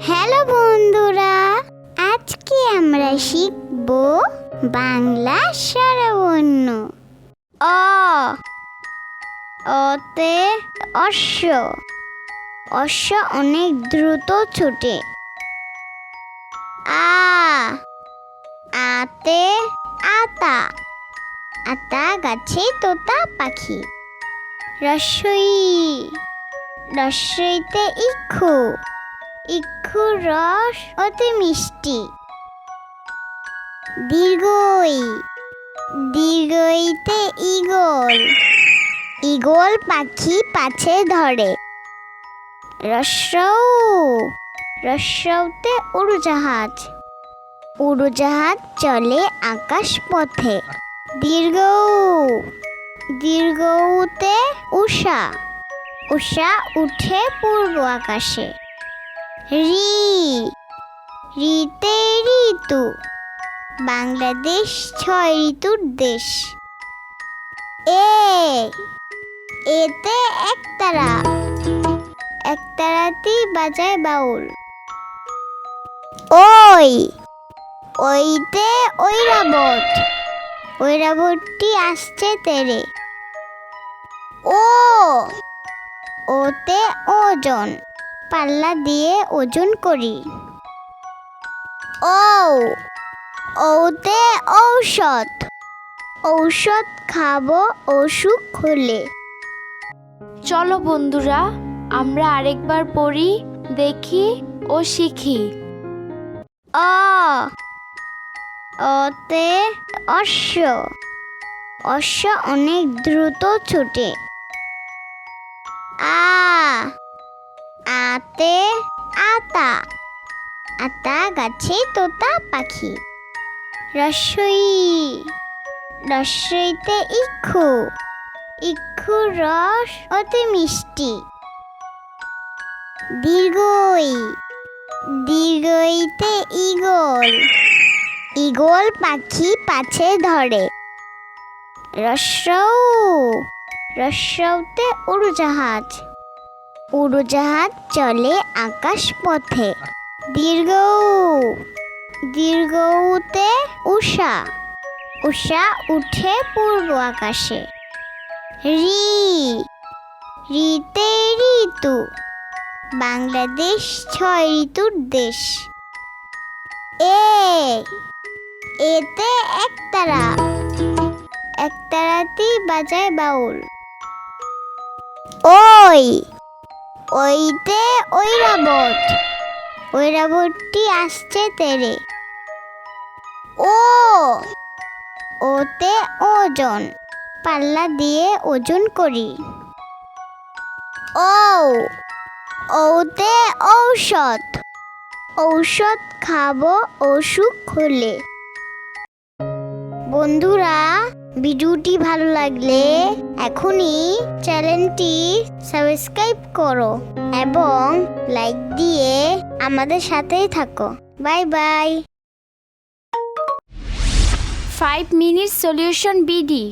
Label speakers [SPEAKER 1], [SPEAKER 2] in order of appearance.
[SPEAKER 1] Hello বন্ধুরা, আজকে আমরা শিখব বাংলা স্বরবর্ণ। অ, অতে অশ্ব। অশ্ব অনেক দ্রুত ছুটে। আ, আতে আতা। আতা গাছে তোতা পাখি। রসই রসইতে ইক্ষু। ইক্ষু রস অতি মিষ্টি। দীর্ঘই, দীর্ঘইতে ইগল ইগল পাখি পাছে ধরে। রস্যৌ রস্যৌতে উড়োজাহাজ। উড়োজাহাজ চলে আকাশ পথে। দীর্ঘ দীর্ঘতে উষা। উষা উঠে পূর্ব আকাশে। রি। রিতে ঋতু। বাংলাদেশ ছয় ঋতুর দেশ। এ। এতে একতারা। একতারাতেই বাজায় বাউল। ওই। ওইতে ঐরাবত। ঐরাবতটি আসছে তেরে। ও। ওতে ওজন। পাল্লা দিয়ে ওজন করি। ও ওতে ঔষধ। ঔষধ খাব অসুখ হলে।
[SPEAKER 2] চলো বন্ধুরা আমরা আরেকবার পড়ি দেখি ও শিখি।
[SPEAKER 1] অ অতে অশ্ব। অশ্ব অনেক দ্রুত ছুটে। আতে আতা। আতা গাছে তোতা পাখি। রসই। রসইতে ইক্ষু। ইক্ষু রস অতি মিষ্টি। দীর্ঘই। দীর্ঘইতে ইগল। ইগল পাখি পাছে ধরে। রস্যৌ রস্যৌতে উড়োজাহাজ। উড়োজাহাজ চলে আকাশ পথে দীর্ঘ দীর্ঘতে উষা উষা উঠে পূর্ব আকাশে। রি, রিতে ঋতু, বাংলাদেশ ছয় ঋতুর দেশ। এ, এতে একতারা, একতারাতেই বাজায় বাউল। ওই ওইতে ঐরাবত ঐরাবতটি আসছে তেরে। ও! ওতে ওজন। পাল্লা দিয়ে ওজন করি। ও! ওতে ঔষধ। ঔষধ খাব অসুখ হলে বন্ধুরা ভিডিওটি ভালো লাগলে এখনই চ্যানেলটি সাবস্ক্রাইব করো এবং লাইক দিয়ে আমাদের সাথেই থাকো। Bye bye.
[SPEAKER 2] Five minute solution BD.